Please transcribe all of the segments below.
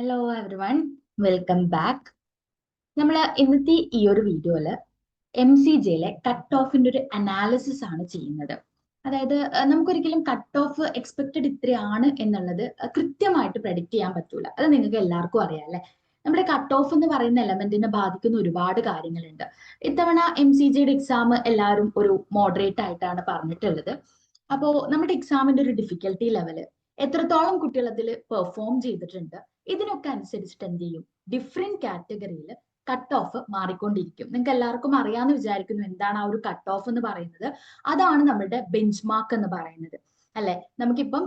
Hello everyone welcome back നമ്മൾ ഇന്നത്തെ ഈ ഒരു വീഡിയോയിൽ എം സി ജെയിലെ കട്ട് ഓഫിന്റെ ഒരു അനാലിസിസ് ആണ് ചെയ്യുന്നത്. അതായത് നമുക്കൊരിക്കലും കട്ട് ഓഫ് എക്സ്പെക്റ്റഡ് ഇത്രയാണ് എന്നുള്ളത് കൃത്യമായിട്ട് പ്രഡിക്റ്റ് ചെയ്യാൻ പറ്റൂല. അത് നിങ്ങൾക്ക് എല്ലാവർക്കും അറിയാം അല്ലെ? നമ്മുടെ കട്ട് ഓഫ് എന്ന് പറയുന്ന എലമെന്റിനെ ബാധിക്കുന്ന ഒരുപാട് കാര്യങ്ങളുണ്ട്. ഇത്തവണ എം സി ജിയുടെ എക്സാം എല്ലാവരും ഒരു മോഡറേറ്റ് ആയിട്ടാണ് പറഞ്ഞിട്ടുള്ളത്. അപ്പോ നമ്മുടെ എക്സാമിന്റെ ഒരു ഡിഫിക്കൽട്ടി ലെവൽ എത്രത്തോളം കുട്ടികൾ അതിൽ പെർഫോം ചെയ്തിട്ടുണ്ട് ഇതിനൊക്കെ അനുസരിച്ചിട്ട് എന്ത് ചെയ്യും? ഡിഫറെന്റ് കാറ്റഗറിയിൽ കട്ട് ഓഫ് മാറിക്കൊണ്ടിരിക്കും. നിങ്ങൾക്ക് എല്ലാവർക്കും അറിയാമെന്ന് വിചാരിക്കുന്നു എന്താണ് ആ ഒരു കട്ട് ഓഫ് എന്ന് പറയുന്നത്. അതാണ് നമ്മുടെ ബെഞ്ച് മാർക്ക് എന്ന് പറയുന്നത്. അല്ലെ? നമുക്കിപ്പം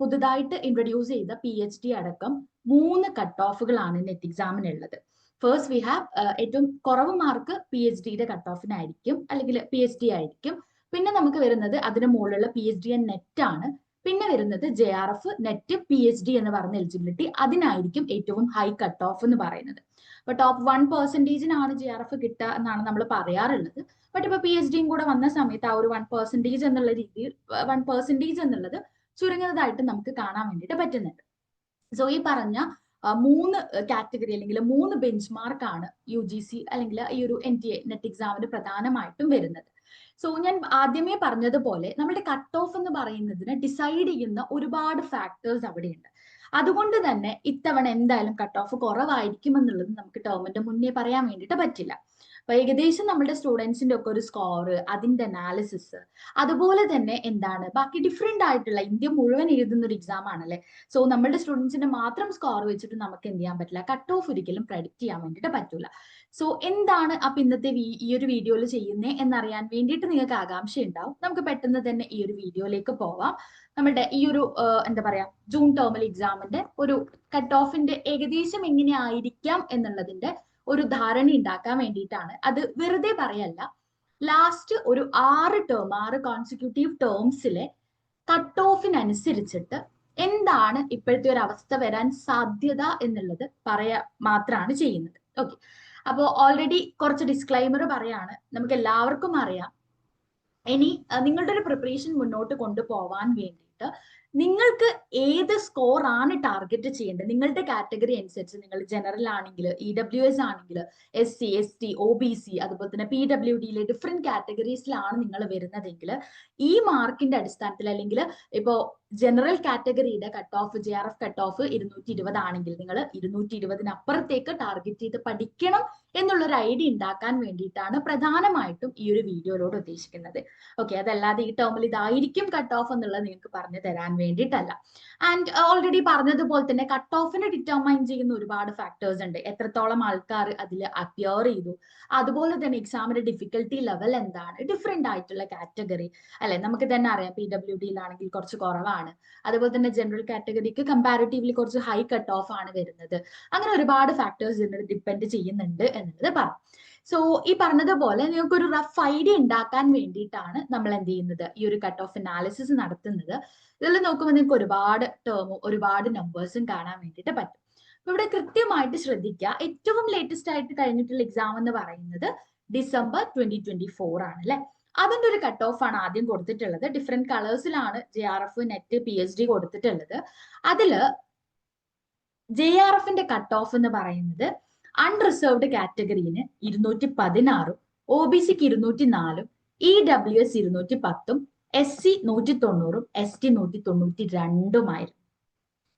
പുതുതായിട്ട് ഇൻട്രൊഡ്യൂസ് ചെയ്ത പി എച്ച് ഡി അടക്കം മൂന്ന് കട്ട് ഓഫുകളാണ് നെറ്റ് എക്സാമിനുള്ളത് ഫേസ്റ്റ് വി ഹാവ് ഏറ്റവും കുറവ് മാർക്ക് പി എച്ച് ഡിയുടെ കട്ട് ഓഫിനായിരിക്കും അല്ലെങ്കിൽ പി എച്ച് ഡി ആയിരിക്കും. പിന്നെ നമുക്ക് വരുന്നത് അതിന് മുകളിലുള്ള P H D and NET ആണ്. പിന്നെ വരുന്നത് J R F NET P H D എന്ന് പറയുന്ന എലിജിബിലിറ്റി അതിനായിരിക്കും ഏറ്റവും ഹൈ കട്ട് ഓഫ് എന്ന് പറയുന്നത്. അപ്പൊ ടോപ്പ് വൺ പെർസെന്റേജിനാണ് ജെ ആർ എഫ് കിട്ടുക എന്നാണ് നമ്മൾ പറയാറുള്ളത്. ബട്ട് ഇപ്പൊ പി എച്ച് ഡിയും കൂടെ വന്ന സമയത്ത് ആ ഒരു വൺ പെർസെന്റേജ് എന്നുള്ള രീതിയിൽ വൺ പെർസെന്റേജ് എന്നുള്ളത് ചുരുങ്ങുന്നതായിട്ട് നമുക്ക് കാണാൻ വേണ്ടിയിട്ട് പറ്റുന്നുണ്ട്. സോ ഈ പറഞ്ഞ മൂന്ന് കാറ്റഗറി അല്ലെങ്കിൽ മൂന്ന് ബെഞ്ച് മാർക്കാണ് യു ജി സി അല്ലെങ്കിൽ ഈ ഒരു എൻ ടി എ നെറ്റ് എക്സാമിന് പ്രധാനമായിട്ടും വരുന്നത്. സോ ഞാൻ ആദ്യമേ പറഞ്ഞതുപോലെ നമ്മുടെ കട്ട് ഓഫ് എന്ന് പറയുന്നതിന് ഡിസൈഡ് ചെയ്യുന്ന ഒരുപാട് ഫാക്ടേഴ്സ് അവിടെയുണ്ട്. അതുകൊണ്ട് തന്നെ ഇത്തവണ എന്തായാലും കട്ട് ഓഫ് കുറവായിരിക്കും എന്നുള്ളത് നമുക്ക് ടേമിന്റെ മുന്നേ പറയാൻ വേണ്ടിയിട്ട് പറ്റില്ല. അപ്പൊ ഏകദേശം നമ്മുടെ സ്റ്റുഡൻസിന്റെ ഒക്കെ ഒരു സ്കോർ അതിന്റെ അനാലിസിസ് അതുപോലെ തന്നെ എന്താണ്? ബാക്കി ഡിഫറെന്റ് ആയിട്ടുള്ള ഇന്ത്യ മുഴുവൻ എഴുതുന്ന ഒരു എക്സാം ആണല്ലേ? സോ നമ്മുടെ സ്റ്റുഡൻസിന്റെ മാത്രം സ്കോർ വെച്ചിട്ട് നമുക്ക് എന്ത് ചെയ്യാൻ പറ്റില്ല? കട്ട് ഓഫ് ഒരിക്കലും പ്രഡിക്റ്റ് ചെയ്യാൻ വേണ്ടിയിട്ട് പറ്റൂല. സോ എന്താണ് അപ്പൊ ഇന്നത്തെ ഈ ഒരു വീഡിയോയിൽ ചെയ്യുന്നത് എന്നറിയാൻ വേണ്ടിയിട്ട് നിങ്ങൾക്ക് ആകാംക്ഷ ഉണ്ടാവും. നമുക്ക് പെട്ടെന്ന് തന്നെ ഈ ഒരു വീഡിയോയിലേക്ക് പോവാം. നമ്മുടെ ഈ ഒരു എന്താ പറയാ ജൂൺ ടേമിൽ എക്സാമിന്റെ ഒരു കട്ട് ഓഫിന്റെ ഏകദേശം എങ്ങനെ ആയിരിക്കാം എന്നുള്ളതിന്റെ ഒരു ധാരണ ഉണ്ടാക്കാൻ വേണ്ടിയിട്ടാണ്. അത് വെറുതെ പറയല്ല. ലാസ്റ്റ് ഒരു ആറ് ടേം ആറ് കോൺസിക്യൂട്ടീവ് ടേംസിലെ കട്ട് ഓഫിനനുസരിച്ചിട്ട് എന്താണ് ഇപ്പോഴത്തെ ഒരു അവസ്ഥ വരാൻ സാധ്യത എന്നുള്ളത് പറയാ മാത്രമാണ് ചെയ്യുന്നത്. ഓക്കെ അപ്പോൾ ഓൾറെഡി കുറച്ച് ഡിസ്ക്ലൈമർ പറയാണ്. നമുക്ക് എല്ലാവർക്കും അറിയാം. ഇനി നിങ്ങളുടെ ഒരു പ്രിപ്പറേഷൻ മുന്നോട്ട് കൊണ്ടുപോവാൻ വേണ്ടിയിട്ട് നിങ്ങൾക്ക് ഏത് സ്കോർ ആണ് ടാർഗറ്റ് ചെയ്യേണ്ടത്? നിങ്ങളുടെ കാറ്റഗറി അനുസരിച്ച് നിങ്ങൾ ജനറൽ ആണെങ്കിൽ ഇ ഡബ്ല്യു എസ് ആണെങ്കിൽ S C S T O B C അതുപോലെ തന്നെ പി ഡബ്ല്യു ഡിയിലെ ഡിഫറെന്റ് കാറ്റഗറീസിലാണ് നിങ്ങൾ വരുന്നതെങ്കിൽ ഈ മാർക്കിന്റെ അടിസ്ഥാനത്തിൽ അല്ലെങ്കിൽ ഇപ്പോ general കാറ്റഗറിയുടെ cut off J R F cut off ഇരുന്നൂറ്റി ഇരുപത് ആണെങ്കിൽ നിങ്ങൾ ഇരുന്നൂറ്റി ഇരുപതിനപ്പുറത്തേക്ക് ടാർഗറ്റ് ചെയ്ത് പഠിക്കണം എന്നുള്ള ഒരു ഐഡിയ ഉണ്ടാക്കാൻ വേണ്ടിയിട്ടാണ് പ്രധാനമായിട്ടും ഈ ഒരു വീഡിയോയിലൂടെ ഉദ്ദേശിക്കുന്നത്. ഓക്കെ അതല്ലാതെ ഈ ടേമിൽ ഇതായിരിക്കും കട്ട് ഓഫ് എന്നുള്ളത് നിങ്ങൾക്ക് പറഞ്ഞു തരാൻ വേണ്ടിയിട്ടല്ല. ആൻഡ് ഓൾറെഡി പറഞ്ഞതുപോലെ തന്നെ കട്ട് ഓഫിനെ ഡിറ്റർമൈൻ ചെയ്യുന്ന ഒരുപാട് ഫാക്ടേഴ്സ് ഉണ്ട്. എത്രത്തോളം ആൾക്കാർ അതിൽ അപ്പിയർ ചെയ്തു. അതുപോലെ തന്നെ എക്സാമിന്റെ ഡിഫിക്കൽട്ടി ലെവൽ എന്താണ്? ഡിഫറെന്റ് ആയിട്ടുള്ള കാറ്റഗറി അല്ലെ നമുക്ക് തന്നെ അറിയാം പി ഡബ്ല്യു ഡിയിലാണെങ്കിൽ കുറച്ച് കുറവാണ്. അതുപോലെ തന്നെ ജനറൽ കാറ്റഗറിക്ക് കമ്പാരിറ്റീവ്ലി കുറച്ച് ഹൈ കട്ട് ഓഫ് ആണ് വരുന്നത്. അങ്ങനെ ഒരുപാട് ഫാക്ടേഴ്സ് ഇതിന് ഡിപ്പെൻഡ് ചെയ്യുന്നുണ്ട് എന്നുള്ളത് പറഞ്ഞു സോ ഈ പറഞ്ഞതുപോലെ നിങ്ങൾക്ക് ഒരു റഫ് ഐഡിയ ഉണ്ടാക്കാൻ വേണ്ടിയിട്ടാണ് നമ്മൾ എന്ത് ചെയ്യുന്നത്? ഈ ഒരു കട്ട് ഓഫ് അനാലിസിസ് നടത്തുന്നത്. ഇതിൽ നോക്കുമ്പോൾ നിങ്ങൾക്ക് ഒരുപാട് ടേമും ഒരുപാട് നമ്പേഴ്സും കാണാൻ വേണ്ടിയിട്ട് പറ്റും. അപ്പൊ ഇവിടെ കൃത്യമായിട്ട് ശ്രദ്ധിക്കുക. ഏറ്റവും ലേറ്റസ്റ്റ് ആയിട്ട് കഴിഞ്ഞിട്ടുള്ള എക്സാം എന്ന് പറയുന്നത് ഡിസംബർ ട്വന്റി ട്വന്റി ഫോർ ആണ് അല്ലെ? അതിന്റെ ഒരു കട്ട് ഓഫ് ആണ് ആദ്യം കൊടുത്തിട്ടുള്ളത്. Different കളേഴ്സിലാണ് J R F NET P H D കൊടുത്തിട്ടുള്ളത്. അതിൽ ജെ ആർ എഫിന്റെ കട്ട് ഓഫ് എന്ന് പറയുന്നത് അൺറിസർവ്ഡ് കാറ്റഗറിന് ഇരുന്നൂറ്റി പതിനാറും ഒ ബി സിക്ക് ഇരുന്നൂറ്റി നാലും ഇ ഡബ്ല്യു എസ് ഇരുന്നൂറ്റി പത്തും എസ് സി നൂറ്റി തൊണ്ണൂറും എസ് ടി നൂറ്റി തൊണ്ണൂറ്റി രണ്ടുമായിരുന്നു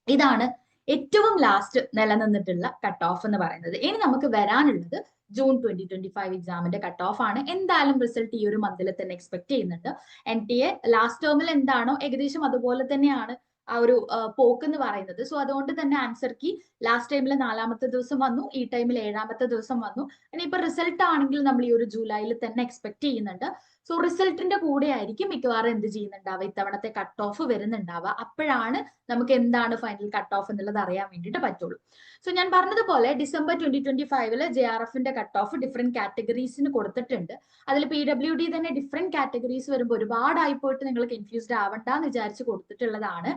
ഇതാണ് ഏറ്റവും ലാസ്റ്റ് നിലനിന്നിട്ടുള്ള കട്ട് ഓഫ് എന്ന് പറയുന്നത്. ഇനി നമുക്ക് വരാനുള്ളത് ജൂൺ ട്വന്റി ട്വന്റി ഫൈവ് എക്സാമിന്റെ കട്ട് ഓഫ് ആണ്. എന്തായാലും റിസൾട്ട് ഈ ഒരു മന്തിൽ തന്നെ എക്സ്പെക്ട് ചെയ്യുന്നുണ്ട്. എൻ ടി എ ലാസ്റ്റ് ടേമിൽ എന്താണോ ഏകദേശം അതുപോലെ തന്നെയാണ് ആ ഒരു പോക്ക് എന്ന് പറയുന്നത്. സോ അതുകൊണ്ട് തന്നെ ആൻസർ കീ ലാസ്റ്റ് ടൈമിൽ നാലാമത്തെ ദിവസം വന്നു ഈ ടൈമിൽ ഏഴാമത്തെ ദിവസം വന്നു. ഇനി ഇനിയിപ്പോ റിസൾട്ട് ആണെങ്കിൽ നമ്മൾ ഈ ഒരു ജൂലൈയിൽ തന്നെ എക്സ്പെക്ട് ചെയ്യുന്നുണ്ട്. സോ റിസൾട്ടിന്റെ കൂടെ ആയിരിക്കും മിക്കവാറും എന്ത് ചെയ്യുന്നുണ്ടാവുക? ഇത്തവണത്തെ കട്ട് ഓഫ് വരുന്നുണ്ടാവുക. അപ്പോഴാണ് നമുക്ക് എന്താണ് ഫൈനൽ കട്ട് ഓഫ് എന്നുള്ളത് അറിയാൻ വേണ്ടിയിട്ട് പറ്റുള്ളൂ. സോ ഞാൻ പറഞ്ഞതുപോലെ ഡിസംബർ ട്വന്റി ട്വന്റി ഫൈവിൽ ജെ ആർ എഫിന്റെ കട്ട് ഓഫ് ഡിഫറെന്റ് കാറ്റഗറീസിന് കൊടുത്തിട്ടുണ്ട്. അതിൽ പി ഡബ്ല്യു ഡി തന്നെ ഡിഫറെന്റ് കാറ്റഗറീസ് വരുമ്പോൾ ഒരുപാടായി പോയിട്ട് നിങ്ങൾ കൺഫ്യൂസ്ഡ് ആവണ്ട എന്ന് വിചാരിച്ച് കൊടുത്തിട്ടുള്ളതാണ്.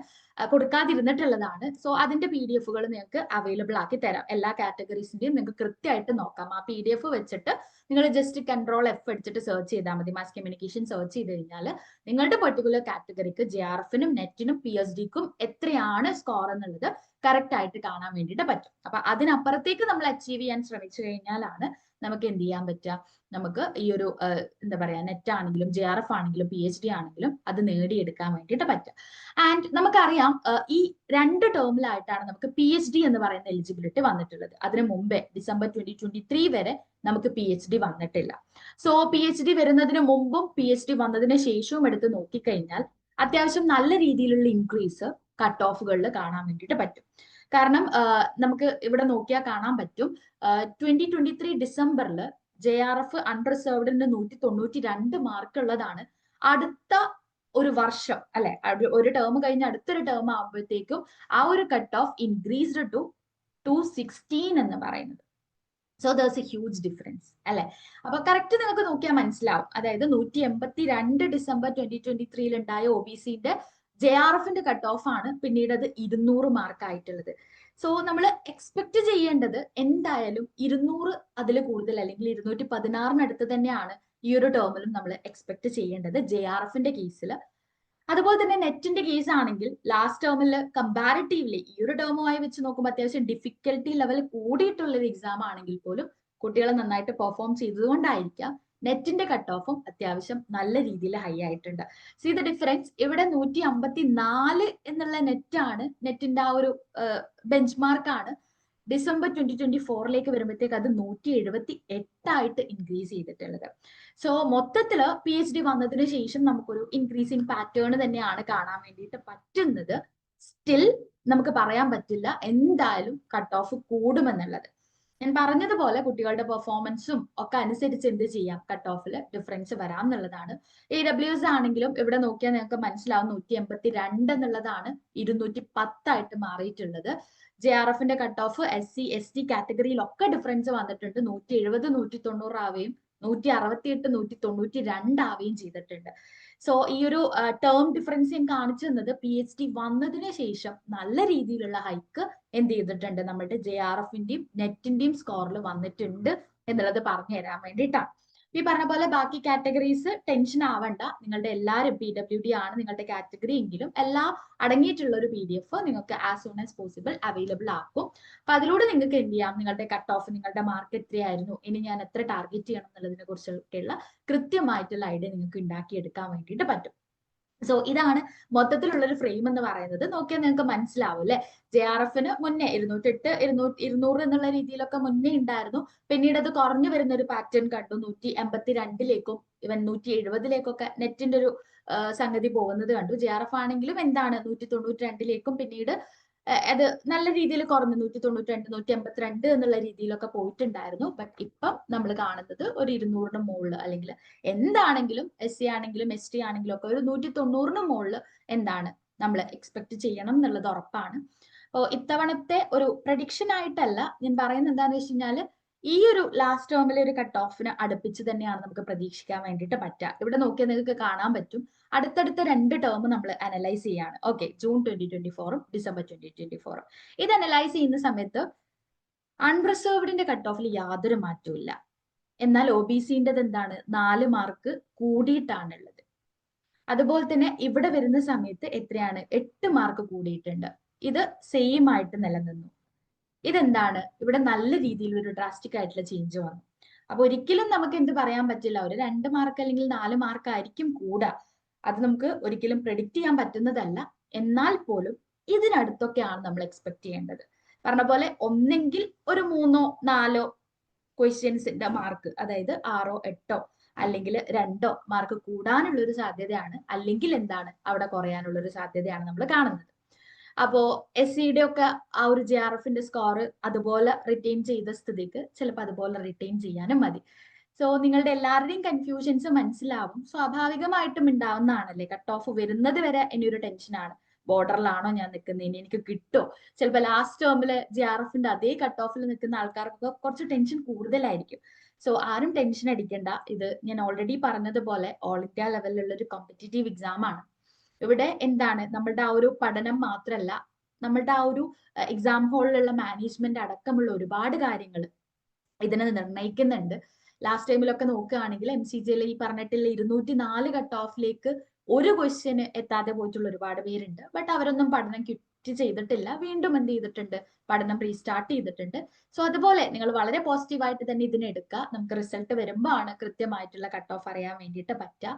കൊടുക്കാതിരുന്നിട്ടുള്ളതാണ്. സോ അതിന്റെ പി ഡി എഫുകൾ നിങ്ങൾക്ക് അവൈലബിൾ ആക്കി തരാം. എല്ലാ കാറ്റഗറീസിന്റെയും നിങ്ങൾക്ക് കൃത്യമായിട്ട് നോക്കാം. ആ പി ഡി എഫ് വെച്ചിട്ട് നിങ്ങൾ ജസ്റ്റ് കൺട്രോൾ എഫ് എടുത്തിട്ട് സെർച്ച് ചെയ്താൽ മതി. മാസ് കമ്മ്യൂണിക്കേഷൻ സെർച്ച് ചെയ്ത് കഴിഞ്ഞാൽ നിങ്ങളുടെ പെർട്ടിക്കുലർ കാറ്റഗറിക്ക് ജെ ആർ എഫിനും നെറ്റിനും പി എച്ച് ഡിക്കും എത്രയാണ് സ്കോർ എന്നുള്ളത് കറക്റ്റ് ആയിട്ട് കാണാൻ വേണ്ടിയിട്ട് പറ്റും. അപ്പൊ അതിനപ്പുറത്തേക്ക് നമ്മൾ അച്ചീവ് ചെയ്യാൻ ശ്രമിച്ചു കഴിഞ്ഞാലാണ് നമുക്ക് എന്ത് ചെയ്യാൻ പറ്റുക? നമുക്ക് ഈ ഒരു എന്താ പറയാ നെറ്റ് ആണെങ്കിലും ജെ ആർ എഫ് ആണെങ്കിലും പി എച്ച് ഡി ആണെങ്കിലും അത് നേടിയെടുക്കാൻ വേണ്ടിയിട്ട് പറ്റുക. ആൻഡ് നമുക്കറിയാം ഈ രണ്ട് ടേമിലായിട്ടാണ് നമുക്ക് പി എച്ച് ഡി എന്ന് പറയുന്ന എലിജിബിലിറ്റി വന്നിട്ടുള്ളത്. അതിന് മുമ്പേ ഡിസംബർ ട്വന്റി ട്വന്റി ത്രീ വരെ നമുക്ക് പി എച്ച് ഡി വന്നിട്ടില്ല. സോ പി എച്ച് ഡി വരുന്നതിന് മുമ്പും പി എച്ച് ഡി വന്നതിന് ശേഷവും എടുത്ത് നോക്കിക്കഴിഞ്ഞാൽ അത്യാവശ്യം നല്ല രീതിയിലുള്ള ഇൻക്രീസ് കട്ട് ഓഫുകളിൽ കാണാൻ വേണ്ടിയിട്ട് പറ്റും. കാരണം നമുക്ക് ഇവിടെ നോക്കിയാൽ കാണാൻ പറ്റും. ട്വന്റി ട്വന്റി ത്രീ ഡിസംബറിൽ ജെ ആർ എഫ് അൺറിസർവ്ഡിന് നൂറ്റി തൊണ്ണൂറ്റി രണ്ട് മാർക്ക് ഉള്ളതാണ്. അടുത്ത ഒരു വർഷം അല്ലെ ഒരു ടേം കഴിഞ്ഞ് അടുത്തൊരു ടേം ആകുമ്പോഴത്തേക്കും ആ ഒരു cut off increased to two sixteen എന്ന് പറയുന്നത്. So there's a huge difference അല്ലെ? അപ്പൊ കറക്റ്റ് നിങ്ങൾക്ക് നോക്കിയാൽ മനസ്സിലാവും. അതായത് നൂറ്റി എൺപത്തി രണ്ട് ഡിസംബർ ട്വന്റി ട്വന്റി ത്രീയിൽ ഉണ്ടായ ഒ ബി സിന്റെ ജെ ആർ എഫിന്റെ കട്ട് ഓഫ് ആണ് പിന്നീട് അത് ഇരുന്നൂറ് മാർക്ക് ആയിട്ടുള്ളത്. സോ നമ്മൾ എക്സ്പെക്ട് ചെയ്യേണ്ടത് എന്തായാലും ഇരുന്നൂറ് അതിൽ കൂടുതൽ അല്ലെങ്കിൽ ഇരുന്നൂറ്റി പതിനാറിനടുത്ത് തന്നെയാണ് ഈ ഒരു ടേമിലും നമ്മൾ എക്സ്പെക്ട് ചെയ്യേണ്ടത് ജെ ആർ എഫിന്റെ കേസിൽ അതുപോലെ തന്നെ നെറ്റിന്റെ കേസ് ആണെങ്കിൽ ലാസ്റ്റ് ടേമിൽ കമ്പാരിറ്റീവ്ലി ഈ ഒരു ടേമുമായി വെച്ച് നോക്കുമ്പോൾ അത്യാവശ്യം ഡിഫിക്കൽട്ടി ലെവൽ കൂടിയിട്ടുള്ള ഒരു എക്സാം ആണെങ്കിൽ പോലും കുട്ടികൾ നന്നായിട്ട് പെർഫോം ചെയ്തതുകൊണ്ടായിരിക്കാം നെറ്റിന്റെ കട്ട് ഓഫും അത്യാവശ്യം നല്ല രീതിയിൽ ഹൈ ആയിട്ടുണ്ട്. സി ദ ഡിഫറൻസ് ഇവിടെ നൂറ്റി അമ്പത്തി നാല് എന്നുള്ള നെറ്റാണ് നെറ്റിന്റെ ആ ഒരു ബെഞ്ച് മാർക്കാണ് ഡിസംബർ ട്വന്റി ട്വന്റി ഫോറിലേക്ക് വരുമ്പോഴത്തേക്ക് അത് നൂറ്റി എഴുപത്തി എട്ടായിട്ട് ഇൻക്രീസ് ചെയ്തിട്ടുള്ളത്. സോ മൊത്തത്തിൽ പി എച്ച് ഡി വന്നതിന് ശേഷം നമുക്കൊരു ഇൻക്രീസിങ് പാറ്റേൺ തന്നെയാണ് കാണാൻ വേണ്ടിയിട്ട് പറ്റുന്നത്. സ്റ്റിൽ നമുക്ക് പറയാൻ പറ്റില്ല. എന്തായാലും കട്ട് ഓഫ് കൂടുമെന്നുള്ളത്. ഞാൻ പറഞ്ഞതുപോലെ കുട്ടികളുടെ പെർഫോമൻസും ഒക്കെ അനുസരിച്ച് എന്ത് ചെയ്യാം? കട്ട് ഓഫിൽ ഡിഫറൻസ് വരാം എന്നുള്ളതാണ് എ ഡബ്ല്യു എസ് ആണെങ്കിലും ഇവിടെ നോക്കിയാൽ നിങ്ങൾക്ക് മനസ്സിലാവും നൂറ്റി എൺപത്തി രണ്ട് എന്നുള്ളതാണ് ഇരുന്നൂറ്റി പത്തായിട്ട് മാറിയിട്ടുള്ളത് ജെ ആർ എഫിന്റെ cut off S C S T കാറ്റഗറിയിലൊക്കെ difference വന്നിട്ടുണ്ട്. നൂറ്റി എഴുപത് നൂറ്റി തൊണ്ണൂറാവുകയും നൂറ്റി അറുപത്തി എട്ട് നൂറ്റി തൊണ്ണൂറ്റി രണ്ടാവുകയും ചെയ്തിട്ടുണ്ട്. സോ ഈ ഒരു ടേം ഡിഫറൻസ് ഞാൻ കാണിച്ചു തന്നത് പി എച്ച് ഡി വന്നതിന് ശേഷം നല്ല രീതിയിലുള്ള ഹൈക്ക് എന്ത് ചെയ്തിട്ടുണ്ട് നമ്മുടെ ജെ ആർ എഫിന്റെയും നെറ്റിന്റെയും സ്കോറിൽ വന്നിട്ടുണ്ട് എന്നുള്ളത് പറഞ്ഞു തരാൻ വേണ്ടിയിട്ടാണ് ഈ പറഞ്ഞ പോലെ ബാക്കി കാറ്റഗറീസ് ടെൻഷൻ ആവണ്ട. നിങ്ങളുടെ എല്ലാവരും പി ഡബ്ല്യു ഡി ആണ് നിങ്ങളുടെ കാറ്റഗറി എങ്കിലും എല്ലാം അടങ്ങിയിട്ടുള്ള ഒരു പി ഡി എഫ് നിങ്ങൾക്ക് as soon as possible available ആക്കും. അപ്പൊ അതിലൂടെ നിങ്ങൾക്ക് എന്ത് ചെയ്യാം? നിങ്ങളുടെ കട്ട് ഓഫ് നിങ്ങളുടെ മാർക്ക് എത്രയായിരുന്നു? ഇനി ഞാൻ എത്ര ടാർഗറ്റ് ചെയ്യണം എന്നുള്ളതിനെ കുറിച്ചൊക്കെയുള്ള കൃത്യമായിട്ടുള്ള ഐഡിയ നിങ്ങൾക്ക് ഉണ്ടാക്കിയെടുക്കാൻ വേണ്ടിയിട്ട് പറ്റും. സോ ഇതാണ് മൊത്തത്തിലുള്ള ഒരു ഫ്രെയിം എന്ന് പറയുന്നത്. നോക്കിയാൽ നിങ്ങൾക്ക് മനസ്സിലാവും അല്ലെ? ജെ ആർ എഫിന് മുന്നേ ഇരുന്നൂറ്റെട്ട് ഇരുന്നൂറ്റി ഇരുന്നൂറ് എന്നുള്ള രീതിയിലൊക്കെ മുന്നേ ഉണ്ടായിരുന്നു. പിന്നീട് അത് കുറഞ്ഞു വരുന്ന ഒരു പാറ്റേൺ കണ്ടു. നൂറ്റി എൺപത്തി രണ്ടിലേക്കും ഇവൻ നൂറ്റി എഴുപതിലേക്കൊക്കെ നെറ്റിന്റെ ഒരു സംഗതി പോകുന്നത് കണ്ടു. ജെ ആർ എഫ് ആണെങ്കിലും എന്താണ്? നൂറ്റി തൊണ്ണൂറ്റി രണ്ടിലേക്കും പിന്നീട് അത് നല്ല രീതിയിൽ കുറഞ്ഞു നൂറ്റി തൊണ്ണൂറ്റി രണ്ട് നൂറ്റി എൺപത്തിരണ്ട് എന്നുള്ള രീതിയിലൊക്കെ പോയിട്ടുണ്ടായിരുന്നു. ബട്ട് ഇപ്പം നമ്മൾ കാണുന്നത് ഒരു ഇരുന്നൂറിന് മുകളിൽ അല്ലെങ്കിൽ എന്താണെങ്കിലും എസ് സി ആണെങ്കിലും എസ് ടി ആണെങ്കിലും ഒക്കെ ഒരു നൂറ്റി തൊണ്ണൂറിന് മുകളിൽ എന്താണ് നമ്മൾ എക്സ്പെക്ട് ചെയ്യണം എന്നുള്ളത് ഉറപ്പാണ്. അപ്പോൾ ഇത്തവണത്തെ ഒരു പ്രഡിക്ഷൻ ആയിട്ടല്ല ഞാൻ പറയുന്നത് എന്താണെന്ന് വെച്ച് കഴിഞ്ഞാൽ ഈ ഒരു ലാസ്റ്റ് ടേമിലെ ഒരു കട്ട് ഓഫിന് അടുപ്പിച്ച് തന്നെയാണ് നമുക്ക് പ്രതീക്ഷിക്കാൻ വേണ്ടിയിട്ട് പറ്റുക. ഇവിടെ നോക്കിയാൽ നിങ്ങൾക്ക് കാണാൻ പറ്റും. അടുത്തടുത്ത രണ്ട് ടേം നമ്മൾ അനലൈസ് ചെയ്യാണ്. ഓക്കെ ജൂൺ ട്വന്റി ട്വന്റി ഫോറും ഡിസംബർ ട്വന്റി ട്വന്റി ഫോറും ഇത് അനലൈസ് ചെയ്യുന്ന സമയത്ത് അൺറിസർവ്ഡിന്റെ കട്ട് ഓഫിൽ യാതൊരു മാറ്റവും എന്നാൽ ഒ ബി സിന്റെത് എന്താണ്? നാല് മാർക്ക് കൂടിയിട്ടാണുള്ളത്. അതുപോലെ തന്നെ ഇവിടെ വരുന്ന സമയത്ത് എത്രയാണ്? എട്ട് മാർക്ക് കൂടിയിട്ടുണ്ട്. ഇത് സെയിം ആയിട്ട് നിലനിന്നു. ഇതെന്താണ്? ഇവിടെ നല്ല രീതിയിൽ ഒരു ഡ്രാസ്റ്റിക് ആയിട്ടുള്ള ചേഞ്ച് വന്നു. അപ്പൊ ഒരിക്കലും നമുക്ക് എന്ത് പറയാൻ പറ്റില്ല. ഒരു രണ്ട് മാർക്ക് അല്ലെങ്കിൽ നാല് മാർക്ക് ആയിരിക്കും കൂടാ. അത് നമുക്ക് ഒരിക്കലും പ്രെഡിക്റ്റ് ചെയ്യാൻ പറ്റുന്നതല്ല. എന്നാൽ പോലും ഇതിനടുത്തൊക്കെയാണ് നമ്മൾ എക്സ്പെക്ട് ചെയ്യേണ്ടത്. പറഞ്ഞ പോലെ ഒന്നെങ്കിൽ ഒരു മൂന്നോ നാലോ ക്വസ്റ്റ്യൻസിന്റെ മാർക്ക് അതായത് ആറോ എട്ടോ അല്ലെങ്കിൽ രണ്ടോ മാർക്ക് കൂടാനുള്ള ഒരു സാധ്യതയാണ്. അല്ലെങ്കിൽ എന്താണ്? അവിടെ കുറയാനുള്ള ഒരു സാധ്യതയാണ് നമ്മൾ കാണുന്നത്. അപ്പോ എസ് സിയുടെ ഒക്കെ ആ ഒരു ജെ ആർ എഫിന്റെ സ്കോർ അതുപോലെ റിട്ടേൺ ചെയ്ത സ്ഥിതിക്ക് ചിലപ്പോൾ അതുപോലെ റിട്ടേൺ ചെയ്യാനും മതി. സോ നിങ്ങളുടെ എല്ലാവരുടെയും കൺഫ്യൂഷൻസ് മനസ്സിലാവും. സ്വാഭാവികമായിട്ടും ഉണ്ടാവുന്നതാണല്ലേ? കട്ട് ഓഫ് വരുന്നത് വരെ ഇനി ഒരു ടെൻഷനാണ് ബോർഡറിലാണോ ഞാൻ നിൽക്കുന്നത്? ഇനി എനിക്ക് കിട്ടോ? ചിലപ്പോൾ ലാസ്റ്റ് ടേമിൽ ജെ ആർ എഫിന്റെ അതേ കട്ട് ഓഫിൽ നിൽക്കുന്ന ആൾക്കാർക്കൊക്കെ കുറച്ച് ടെൻഷൻ കൂടുതലായിരിക്കും. സോ ആരും ടെൻഷൻ അടിക്കണ്ട. ഇത് ഞാൻ ഓൾറെഡി പറഞ്ഞതുപോലെ ഓൾ ഇന്ത്യ ലെവലിലുള്ള ഒരു കോമ്പറ്റേറ്റീവ് എക്സാം ആണ്. ഇവിടെ എന്താണ്? നമ്മളുടെ ആ ഒരു പഠനം മാത്രമല്ല നമ്മളുടെ ആ ഒരു എക്സാം ഹാളിലുള്ള മാനേജ്മെന്റ് അടക്കമുള്ള ഒരുപാട് കാര്യങ്ങൾ ഇതിനെ നിർണയിക്കുന്നുണ്ട്. ലാസ്റ്റ് ടൈമിലൊക്കെ നോക്കുകയാണെങ്കിൽ എം സി ജിയിൽ ഈ പറഞ്ഞിട്ടുള്ള ഇരുന്നൂറ്റി നാല് കട്ട് ഓഫിലേക്ക് ഒരു ക്വസ്റ്റ്യന് എത്താതെ പോയിട്ടുള്ള ഒരുപാട് പേരുണ്ട്. ബട്ട് അവരൊന്നും പഠനം ക്വിറ്റ് ചെയ്തിട്ടില്ല. വീണ്ടും എന്ത് ചെയ്തിട്ടുണ്ട്? പഠനം റീസ്റ്റാർട്ട് ചെയ്തിട്ടുണ്ട്. സോ അതുപോലെ നിങ്ങൾ വളരെ പോസിറ്റീവായിട്ട് തന്നെ ഇതിനെ എടുക്കുക. നമുക്ക് റിസൾട്ട് വരുമ്പോൾ ആണ് കൃത്യമായിട്ടുള്ള കട്ട് ഓഫ് അറിയാൻ വേണ്ടിയിട്ട് പറ്റുക.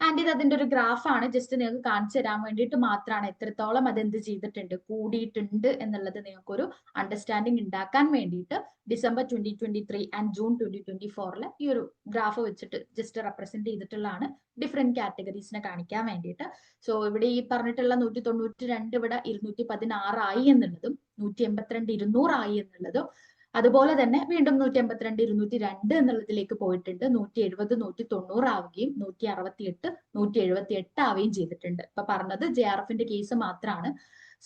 ആൻഡ് ഇത് അതിന്റെ ഒരു ഗ്രാഫാണ് ജസ്റ്റ് നിങ്ങൾക്ക് കാണിച്ചു തരാൻ വേണ്ടിയിട്ട് മാത്രമാണ് എത്രത്തോളം അത് എന്ത് ചെയ്തിട്ടുണ്ട് കൂടിയിട്ടുണ്ട് എന്നുള്ളത് നിങ്ങൾക്കൊരു അണ്ടർസ്റ്റാൻഡിങ് ഉണ്ടാക്കാൻ വേണ്ടിയിട്ട് December twenty twenty three and June twenty twenty ഫോറിൽ ഈ ഒരു ഗ്രാഫ് വെച്ചിട്ട് ജസ്റ്റ് റെപ്രസെന്റ് ചെയ്തിട്ടുള്ളതാണ് ഡിഫറെന്റ് കാറ്റഗറീസിനെ കാണിക്കാൻ വേണ്ടിയിട്ട്. സോ ഇവിടെ ഈ പറഞ്ഞിട്ടുള്ള നൂറ്റി തൊണ്ണൂറ്റി രണ്ട് ഇവിടെ ഇരുന്നൂറ്റി പതിനാറായി എന്നുള്ളതും നൂറ്റി എൺപത്തിരണ്ട് ഇരുന്നൂറായി എന്നുള്ളതും അതുപോലെ തന്നെ വീണ്ടും നൂറ്റി അമ്പത്തിരണ്ട് ഇരുന്നൂറ്റി രണ്ട് എന്നുള്ളതിലേക്ക് പോയിട്ടുണ്ട്. നൂറ്റി എഴുപത് നൂറ്റി തൊണ്ണൂറ് ആവുകയും നൂറ്റി അറുപത്തി എട്ട് നൂറ്റി എഴുപത്തി എട്ട് ആവുകയും ചെയ്തിട്ടുണ്ട്. ഇപ്പൊ പറഞ്ഞത് ജെ ആർ എഫിന്റെ കേസ് മാത്രമാണ്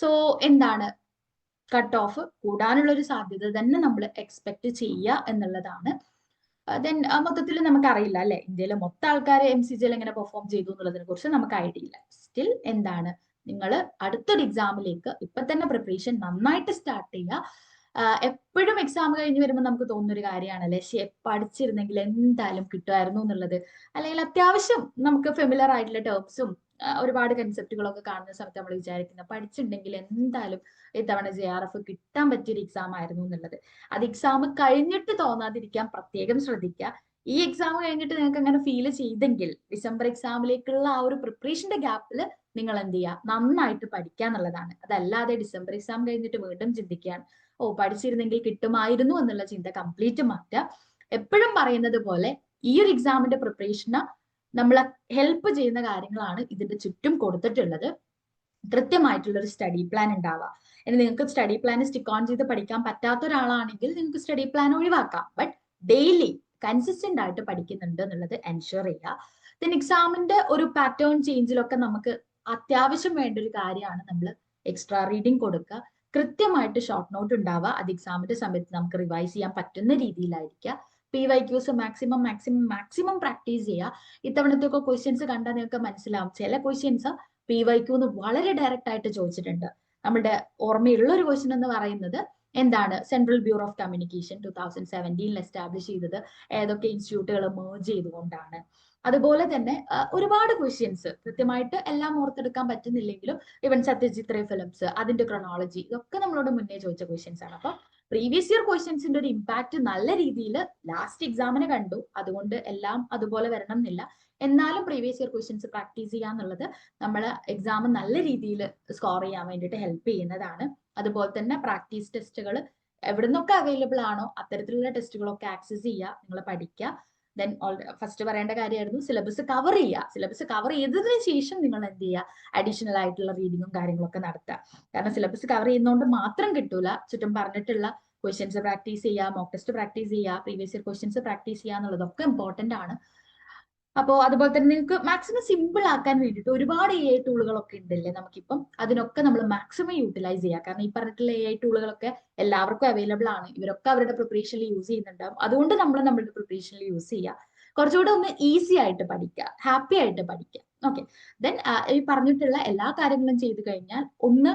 സോ എന്താണ്? കട്ട് ഓഫ് കൂടാനുള്ള ഒരു സാധ്യത തന്നെ നമ്മൾ എക്സ്പെക്ട് ചെയ്യുക എന്നുള്ളതാണ്. ദെൻ മൊത്തത്തിൽ നമുക്ക് അറിയില്ല അല്ലെ? ഇന്ത്യയിലെ മൊത്തം ആൾക്കാർ എം സി ജിയിൽ എങ്ങനെ പെർഫോം ചെയ്തു എന്നുള്ളതിനെ കുറിച്ച് നമുക്ക് ഐഡിയ ഇല്ല. സ്റ്റിൽ എന്താണ്? നിങ്ങൾ അടുത്തൊരു എക്സാമിലേക്ക് ഇപ്പൊ തന്നെ പ്രിപ്പറേഷൻ നന്നായിട്ട് സ്റ്റാർട്ട് ചെയ്യുക എപ്പോഴും എക്സാം കഴിഞ്ഞ് വരുമ്പോൾ നമുക്ക് തോന്നുന്ന ഒരു കാര്യമാണല്ലേ ശേ പഠിച്ചിരുന്നെങ്കിൽ എന്തായാലും കിട്ടുമായിരുന്നു എന്നുള്ളത്. അല്ലെങ്കിൽ അത്യാവശ്യം നമുക്ക് ഫെമിലർ ആയിട്ടുള്ള ടേംസും ഒരുപാട് കൺസെപ്റ്റുകളൊക്കെ കാണുന്ന സമയത്ത് നമ്മൾ വിചാരിക്കുന്നത് പഠിച്ചിട്ടുണ്ടെങ്കിൽ എന്തായാലും ഇത്തവണ ജെ ആർ എഫ് കിട്ടാൻ പറ്റിയൊരു എക്സാം ആയിരുന്നു എന്നുള്ളത്. അത് എക്സാം കഴിഞ്ഞിട്ട് തോന്നാതിരിക്കാൻ പ്രത്യേകം ശ്രദ്ധിക്കുക. ഈ എക്സാം കഴിഞ്ഞിട്ട് നിങ്ങൾക്ക് അങ്ങനെ ഫീൽ ചെയ്തെങ്കിൽ ഡിസംബർ എക്സാമിലേക്കുള്ള ആ ഒരു പ്രിപ്പറേഷന്റെ ഗ്യാപ്പിൽ നിങ്ങൾ എന്ത് ചെയ്യുക? നന്നായിട്ട് പഠിക്കുക എന്നുള്ളതാണ്. അതല്ലാതെ ഡിസംബർ എക്സാം കഴിഞ്ഞിട്ട് വീണ്ടും ചിന്തിക്കുകയാണ്. ഓ പഠിച്ചിരുന്നെങ്കിൽ കിട്ടുമായിരുന്നു എന്നുള്ള ചിന്ത കംപ്ലീറ്റ് മാറ്റുക എപ്പോഴും പറയുന്നത് പോലെ ഈ ഒരു എക്സാമിന്റെ പ്രിപ്പറേഷന് നമ്മളെ ഹെൽപ്പ് ചെയ്യുന്ന കാര്യങ്ങളാണ് ഇതിന്റെ ചുറ്റും കൊടുത്തിട്ടുള്ളത്. കൃത്യമായിട്ടുള്ള ഒരു സ്റ്റഡി പ്ലാൻ ഉണ്ടാവുക ഇനി നിങ്ങൾക്ക് സ്റ്റഡി പ്ലാൻ സ്റ്റിക്ക് ഓൺ ചെയ്ത് പഠിക്കാൻ പറ്റാത്ത ഒരാളാണെങ്കിൽ നിങ്ങൾക്ക് സ്റ്റഡി പ്ലാൻ ഒഴിവാക്കാം. ബട്ട് ഡെയിലി കൺസിസ്റ്റന്റ് ആയിട്ട് പഠിക്കുന്നുണ്ട് എന്നുള്ളത് എൻഷുർ ചെയ്യുക. ദെൻ എക്സാമിന്റെ ഒരു പാറ്റേൺ ചേഞ്ചിലൊക്കെ നമുക്ക് അത്യാവശ്യം വേണ്ട ഒരു കാര്യമാണ് നമ്മൾ എക്സ്ട്രാ റീഡിങ് കൊടുക്കുക. കൃത്യമായിട്ട് ഷോർട്ട് നോട്ട് ഉണ്ടാവുക. അത് എക്സാമിന്റെ സമയത്ത് നമുക്ക് റിവൈസ് ചെയ്യാൻ പറ്റുന്ന രീതിയിലായിരിക്കുക. P Y Qs maximum maximum maximum practice ചെയ്യുക. ഇത്തവണത്തെ ഒക്കെ ക്വസ്റ്റ്യൻസ് കണ്ടാൽ നിങ്ങൾക്ക് മനസ്സിലാവും. ചില ക്വസ്റ്റ്യൻസ് പി വൈ ക്യൂന്ന് വളരെ ഡയറക്റ്റ് ആയിട്ട് ചോദിച്ചിട്ടുണ്ട്. നമ്മുടെ ഓർമ്മയുള്ള ഒരു ക്വസ്റ്റ്യൻ എന്ന് പറയുന്നത് എന്താണ് central bureau of communication two thousand സെവന്റീനിൽ establish ചെയ്തത്? ഏതൊക്കെ ഇൻസ്റ്റിറ്റ്യൂട്ടുകൾ മേർജ് ചെയ്തുകൊണ്ടാണ്? അതുപോലെ തന്നെ ഒരുപാട് ക്വസ്റ്റ്യൻസ് കൃത്യമായിട്ട് എല്ലാം ഓർത്തെടുക്കാൻ പറ്റുന്നില്ലെങ്കിലും ഇവൻ സത്യജിത് റേ ഫിലിംസ് അതിന്റെ ക്രൊണോളജി ഇതൊക്കെ നമ്മളോട് മുന്നേ ചോദിച്ച ക്വസ്റ്റ്യൻസ് ആണ്. അപ്പൊ പ്രീവിയസ് ഇയർ ക്വസ്റ്റ്യൻസിന്റെ ഒരു ഇമ്പാക്ട് നല്ല രീതിയിൽ ലാസ്റ്റ് എക്സാമിന് കണ്ടു. അതുകൊണ്ട് എല്ലാം അതുപോലെ വരണം എന്നില്ല എന്നാലും പ്രീവിയസ് ഇയർ ക്വസ്റ്റ്യൻസ് പ്രാക്ടീസ് ചെയ്യുക എന്നുള്ളത് നമ്മൾ എക്സാം നല്ല രീതിയിൽ സ്കോർ ചെയ്യാൻ വേണ്ടിയിട്ട് ഹെൽപ്പ് ചെയ്യുന്നതാണ്. അതുപോലെ തന്നെ പ്രാക്ടീസ് ടെസ്റ്റുകൾ എവിടെ നിന്നൊക്കെ അവൈലബിൾ ആണോ അത്തരത്തിലുള്ള ടെസ്റ്റുകളൊക്കെ ആക്സസ് ചെയ്യുക നിങ്ങൾ പഠിക്കുക. ദെൻ ഫസ്റ്റ് പറയേണ്ട കാര്യമായിരുന്നു സിലബസ് കവർ ചെയ്യുക. സിലബസ് കവർ ചെയ്തതിന് ശേഷം നിങ്ങൾ എന്ത് ചെയ്യുക? അഡീഷണൽ ആയിട്ടുള്ള റീഡിങ്ങും കാര്യങ്ങളൊക്കെ നടത്തുക. കാരണം സിലബസ് കവർ ചെയ്യുന്നതുകൊണ്ട് മാത്രം കിട്ടൂല. ചുറ്റും പറഞ്ഞിട്ടുള്ള ക്വസ്റ്റ്യൻസ് പ്രാക്ടീസ് ചെയ്യുക മോക്ക് ടെസ്റ്റ് പ്രാക്ടീസ് ചെയ്യുക പ്രീവിയസ് ഇയർ ക്വസ്റ്റ്യൻസ് പ്രാക്ടീസ് ചെയ്യുക എന്നുള്ളതൊക്കെ ഇമ്പോർട്ടന്റ് ആണ്. അപ്പോൾ അതുപോലെ തന്നെ നിങ്ങൾക്ക് മാക്സിമം സിമ്പിൾ ആക്കാൻ വേണ്ടിയിട്ട് ഒരുപാട് എ ഐ ടൂളുകളൊക്കെ ഉണ്ടല്ലേ നമുക്കിപ്പം? അതിനൊക്കെ നമ്മൾ മാക്സിമം യൂട്ടിലൈസ് ചെയ്യുക കാരണം ഈ പറഞ്ഞിട്ടുള്ള എ ഐ ടൂളുകളൊക്കെ എല്ലാവർക്കും അവൈലബിൾ ആണ്. ഇവരൊക്കെ അവരുടെ പ്രിപ്പറേഷനിൽ യൂസ് ചെയ്യുന്നുണ്ടാവും. അതുകൊണ്ട് നമ്മൾ നമ്മളുടെ പ്രിപ്പറേഷനിൽ യൂസ് ചെയ്യുക കുറച്ചുകൂടെ ഒന്ന് ഈസി ആയിട്ട് പഠിക്കുക ഹാപ്പി ആയിട്ട് പഠിക്കുക ഓക്കെ ദെൻ ഈ പറഞ്ഞിട്ടുള്ള എല്ലാ കാര്യങ്ങളും ചെയ്തു കഴിഞ്ഞാൽ ഒന്ന്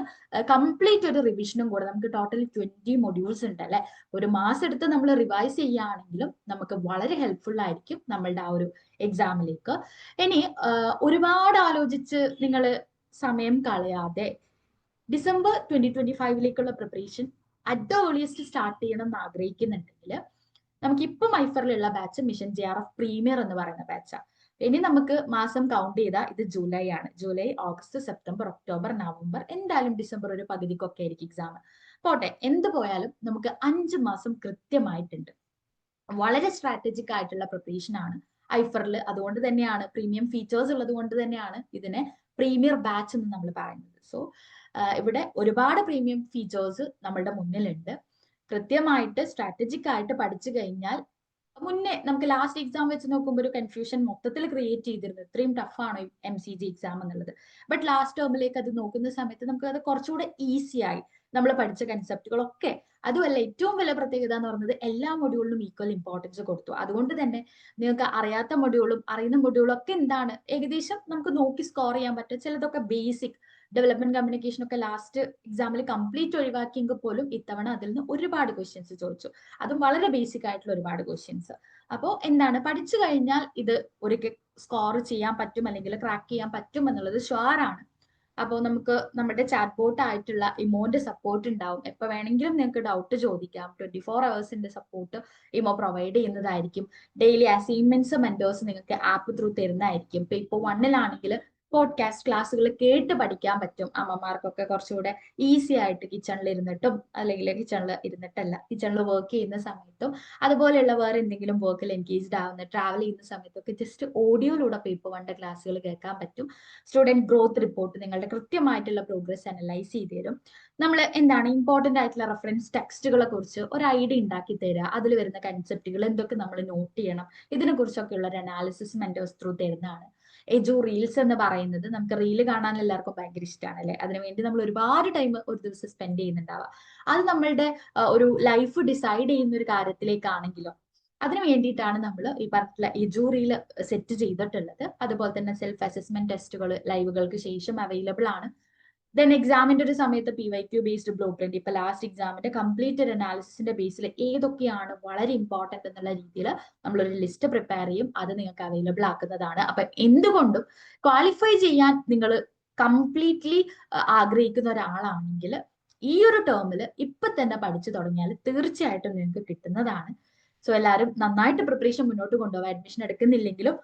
കംപ്ലീറ്റ് ഒരു റിവിഷനും കൂടെ നമുക്ക് ടോട്ടൽ ട്വന്റി മൊഡ്യൂൾസ് ഉണ്ട് അല്ലെ? ഒരു മാസം എടുത്ത് നമ്മൾ റിവൈസ് ചെയ്യുകയാണെങ്കിലും നമുക്ക് വളരെ ഹെൽപ്ഫുൾ ആയിരിക്കും നമ്മളുടെ ആ ഒരു എക്സാമിലേക്ക് ഇനി ഒരുപാട് ആലോചിച്ച് നിങ്ങൾ സമയം കളയാതെ December twenty twenty ഫൈവിലേക്കുള്ള preparation at the earliest start ചെയ്യണം എന്ന് ആഗ്രഹിക്കുന്നുണ്ടെങ്കിൽ നമുക്ക് ഇപ്പം ഐഫറിലുള്ള batch mission J R F premier എന്ന് പറയുന്ന ബാച്ചാണ് ഇനി നമുക്ക് മാസം കൗണ്ട് ചെയ്താൽ ഇത് ജൂലൈ ആണ്. July August September October November എന്തായാലും ഡിസംബർ ഒരു പകുതിക്കൊക്കെ ആയിരിക്കും എക്സാം പോട്ടെ എന്ത് പോയാലും നമുക്ക് അഞ്ച് മാസം കൃത്യമായിട്ടുണ്ട്. വളരെ സ്ട്രാറ്റജിക് ആയിട്ടുള്ള പ്രിപ്പറേഷൻ ആണ്. ഐഫറിൽ അതുകൊണ്ട് തന്നെയാണ് പ്രീമിയം ഫീച്ചേഴ്സ് ഉള്ളത് കൊണ്ട് തന്നെയാണ് ഇതിനെ പ്രീമിയർ ബാച്ച് എന്ന് നമ്മൾ പറയുന്നത്. സോ ഇവിടെ ഒരുപാട് പ്രീമിയം ഫീച്ചേഴ്സ് നമ്മളുടെ മുന്നിലുണ്ട്. കൃത്യമായിട്ട് സ്ട്രാറ്റജിക് ആയിട്ട് പഠിച്ചു കഴിഞ്ഞാൽ മുന്നേ നമുക്ക് ലാസ്റ്റ് എക്സാം വെച്ച് നോക്കുമ്പോൾ ഒരു കൺഫ്യൂഷൻ മൊത്തത്തിൽ ക്രിയേറ്റ് ചെയ്തിരുന്നു ഇത്രയും ടഫാണ് എം സി ജി എക്സാം എന്നുള്ളത്. ബട്ട് ലാസ്റ്റ് ടേമിലേക്ക് അത് നോക്കുന്ന സമയത്ത് നമുക്ക് അത് കുറച്ചുകൂടെ ഈസി ആയി നമ്മൾ പഠിച്ച കൺസെപ്റ്റുകളൊക്കെ അതുമല്ല ഏറ്റവും വലിയ പ്രത്യേകത എന്ന് പറയുന്നത് എല്ലാ മൊഡ്യൂളിനും ഈക്വൽ ഇമ്പോർട്ടൻസ് കൊടുത്തു. അതുകൊണ്ട് തന്നെ നിങ്ങൾക്ക് അറിയാത്ത മൊഡ്യൂളും അറിയുന്ന മൊഡ്യൂളും ഒക്കെ എന്താണ്? ഏകദേശം നമുക്ക് നോക്കി സ്കോർ ചെയ്യാൻ പറ്റും. ചിലതൊക്കെ ബേസിക് ഡെവലപ്മെന്റ് കമ്മ്യൂണിക്കേഷൻ ഒക്കെ ലാസ്റ്റ് എക്സാമിൽ കംപ്ലീറ്റ് ഒഴിവാക്കിയെങ്കിൽ പോലും ഇത്തവണ അതിൽ നിന്ന് ഒരുപാട് ക്വസ്റ്റ്യൻസ് ചോദിച്ചു. അതും വളരെ ബേസിക് ആയിട്ടുള്ള ഒരുപാട് ക്വസ്റ്റ്യൻസ് അപ്പോൾ എന്താണ്? പഠിച്ചു കഴിഞ്ഞാൽ ഇത് ഒരു സ്കോർ ചെയ്യാൻ പറ്റും അല്ലെങ്കിൽ ക്രാക്ക് ചെയ്യാൻ പറ്റും എന്നുള്ളത് ഷുവറാണ് അപ്പോ അപ്പോൾ നമുക്ക് നമ്മുടെ ചാറ്റ് ബോട്ട് ആയിട്ടുള്ള ഇമോന്റെ സപ്പോർട്ട് ഉണ്ടാവും. എപ്പോൾ വേണമെങ്കിലും നിങ്ങൾക്ക് ഡൗട്ട് ചോദിക്കാം. ട്വന്റി ഫോർ അവേഴ്സിന്റെ സപ്പോർട്ട് ഇമോ പ്രൊവൈഡ് ചെയ്യുന്നതായിരിക്കും. ഡെയിലി അസൈൻമെന്റ്സ് മെന്റേഴ്സ് നിങ്ങൾക്ക് ആപ്പ് ത്രൂ തരുന്നതായിരിക്കും. ഇപ്പൊ ഇപ്പോൾ വണ്ണിലാണെങ്കിൽ പോഡ്കാസ്റ്റ് ക്ലാസ്സുകൾ കേട്ട് പഠിക്കാൻ പറ്റും. അമ്മമാർക്കൊക്കെ കുറച്ചുകൂടെ ഈസി ആയിട്ട് കിച്ചണിൽ ഇരുന്നിട്ടും അല്ലെങ്കിൽ കിച്ചണിൽ ഇരുന്നിട്ടല്ല കിച്ചണിൽ വർക്ക് ചെയ്യുന്ന സമയത്തും അതുപോലെയുള്ള വേറെ എന്തെങ്കിലും വർക്കിൽ എൻഗേജ്ഡ് ആവുന്ന ട്രാവൽ ചെയ്യുന്ന സമയത്തൊക്കെ ജസ്റ്റ് ഓഡിയോയിലൂടെ പേപ്പർ വണ്ട ക്ലാസ്സുകൾ കേൾക്കാൻ പറ്റും. സ്റ്റുഡന്റ് ഗ്രോത്ത് റിപ്പോർട്ട് നിങ്ങളുടെ കൃത്യമായിട്ടുള്ള പ്രോഗ്രസ് അനലൈസ് ചെയ്ത് തരും. നമ്മൾ എന്താണ് ഇമ്പോർട്ടന്റ് ആയിട്ടുള്ള റെഫറൻസ് ടെക്സ്റ്റുകളെ കുറിച്ച് ഒരു ഐഡിയ ഉണ്ടാക്കി തരിക അതിൽ വരുന്ന കൺസെപ്റ്റുകൾ എന്തൊക്കെ നമ്മൾ നോട്ട് ചെയ്യണം. ഇതിനെ ഉള്ള ഒരു അനാലിസിസ് മെന്റേഴ്സ് ത്രൂ തരുന്നതാണ്. എജു റീൽസ് എന്ന് പറയുന്നത് നമുക്ക് റീൽ കാണാൻ എല്ലാവർക്കും ഭയങ്കര ഇഷ്ടമാണ് അല്ലെ അതിനുവേണ്ടി നമ്മൾ ഒരുപാട് ടൈം ഒരു ദിവസം സ്പെൻഡ് ചെയ്യുന്നുണ്ടാവുക. അത് നമ്മളുടെ ഒരു ലൈഫ് ഡിസൈഡ് ചെയ്യുന്ന ഒരു കാര്യത്തിലേക്കാണെങ്കിലോ അതിന് വേണ്ടിയിട്ടാണ് നമ്മൾ ഈ പറഞ്ഞ എജൂറിയിൽ സെറ്റ് ചെയ്തിട്ടുള്ളത്. അതുപോലെ തന്നെ സെൽഫ് അസസ്മെന്റ് ടെസ്റ്റുകൾ ലൈവുകൾക്ക് ശേഷം അവൈലബിൾ ആണ്. ദെൻ എക്സാമിന്റെ ഒരു സമയത്ത് P Y Q based blueprint ഇപ്പൊ ലാസ്റ്റ് എക്സാമിന്റെ കംപ്ലീറ്റ് ഒരു അനാലിസിന്റെ ബേസിൽ ഏതൊക്കെയാണ് വളരെ ഇമ്പോർട്ടന്റ് എന്നുള്ള രീതിയിൽ നമ്മളൊരു ലിസ്റ്റ് പ്രിപ്പയർ ചെയ്യും അത് നിങ്ങൾക്ക് അവൈലബിൾ ആക്കുന്നതാണ്. അപ്പൊ എന്തുകൊണ്ടും ക്വാളിഫൈ ചെയ്യാൻ നിങ്ങൾ കംപ്ലീറ്റ്ലി ആഗ്രഹിക്കുന്ന ഒരാളാണെങ്കിൽ ഈ ഒരു ടേമിൽ ഇപ്പൊ തന്നെ പഠിച്ചു തുടങ്ങിയാൽ തീർച്ചയായിട്ടും നിങ്ങൾക്ക് കിട്ടുന്നതാണ്. സോ എല്ലാവരും നന്നായിട്ട് പ്രിപ്പറേഷൻ മുന്നോട്ട് കൊണ്ടുപോകുക അഡ്മിഷൻ എടുക്കുന്നില്ലെങ്കിലും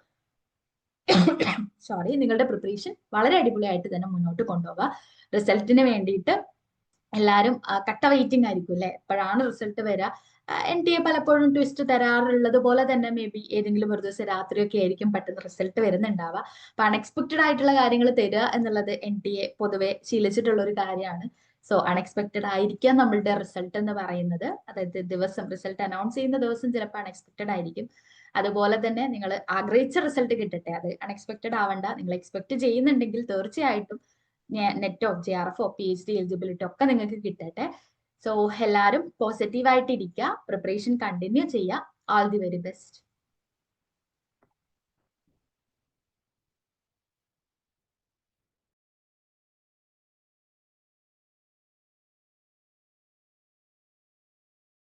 സോറി നിങ്ങളുടെ പ്രിപ്പറേഷൻ വളരെ അടിപൊളിയായിട്ട് തന്നെ മുന്നോട്ട് കൊണ്ടുപോകുക റിസൾട്ടിന് വേണ്ടിയിട്ട് എല്ലാവരും കട്ട വെയിറ്റിംഗ് ആയിരിക്കും അല്ലെ? എപ്പോഴാണ് റിസൾട്ട് വരിക എൻ ടി എ പലപ്പോഴും ട്വിസ്റ്റ് തരാറുള്ളത് പോലെ തന്നെ മേ ബി ഏതെങ്കിലും ഒരു ദിവസം രാത്രിയൊക്കെ ആയിരിക്കും പെട്ടെന്ന് റിസൾട്ട് വരുന്നുണ്ടാവുക. അപ്പൊ അൺഎക്സ്പെക്റ്റഡ് ആയിട്ടുള്ള കാര്യങ്ങൾ തരിക എന്നുള്ളത് എൻ ടി എ പൊതുവെ ശീലിച്ചിട്ടുള്ള ഒരു കാര്യമാണ്. സോ അൺഎക്സ്പെക്റ്റഡ് ആയിരിക്കാം നമ്മളുടെ റിസൾട്ട് എന്ന് പറയുന്നത്. അതായത് ദിവസം റിസൾട്ട് അനൗൺസ് ചെയ്യുന്ന ദിവസം ചിലപ്പോൾ അൺഎക്സ്പെക്റ്റഡ് ആയിരിക്കും. അതുപോലെ തന്നെ നിങ്ങൾ ആഗ്രഹിച്ച റിസൾട്ട് കിട്ടട്ടെ. അത് അൺഎക്സ്പെക്റ്റഡ് ആവണ്ട. നിങ്ങൾ എക്സ്പെക്ട് ചെയ്യുന്നുണ്ടെങ്കിൽ തീർച്ചയായിട്ടും നെറ്റോ ജെ ആർ എഫോ പി എച്ച് ഡി എലിജിബിലിറ്റി ഒക്കെ നിങ്ങൾക്ക് കിട്ടട്ടെ. സോ എല്ലാവരും പോസിറ്റീവായിട്ട് ഇരിക്കുക പ്രിപ്പറേഷൻ കണ്ടിന്യൂ ചെയ്യുക ആൾ ദി വെരി ബെസ്റ്റ്